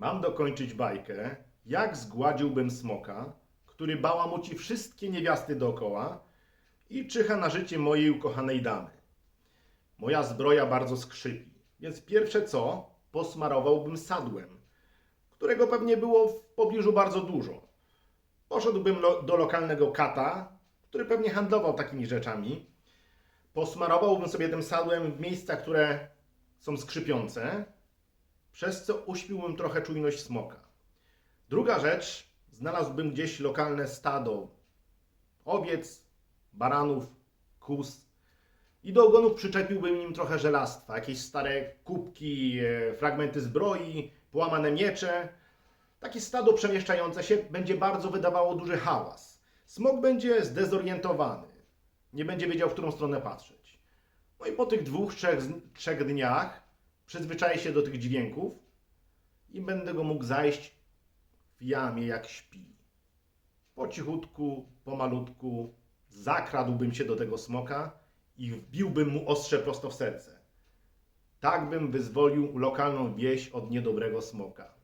Mam dokończyć bajkę, jak zgładziłbym smoka, który bałamuci wszystkie niewiasty dookoła i czyha na życie mojej ukochanej damy. Moja zbroja bardzo skrzypi, więc pierwsze co, posmarowałbym sadłem, którego pewnie było w pobliżu bardzo dużo. Poszedłbym lo- do lokalnego kata, który pewnie handlował takimi rzeczami. Posmarowałbym sobie tym sadłem w miejscach, które są skrzypiące, przez co uśpiłbym trochę czujność smoka. Druga rzecz, znalazłbym gdzieś lokalne stado owiec, baranów, kóz i do ogonów przyczepiłbym im trochę żelastwa, jakieś stare kubki, e, fragmenty zbroi, połamane miecze. Takie stado przemieszczające się będzie bardzo wydawało duży hałas. Smok będzie zdezorientowany, nie będzie wiedział, w którą stronę patrzeć. No i po tych dwóch, trzech, trzech dniach przyzwyczaję się do tych dźwięków i będę go mógł zajść w jamie, jak śpi. Po cichutku, pomalutku zakradłbym się do tego smoka i wbiłbym mu ostrze prosto w serce. Tak bym wyzwolił lokalną wieś od niedobrego smoka.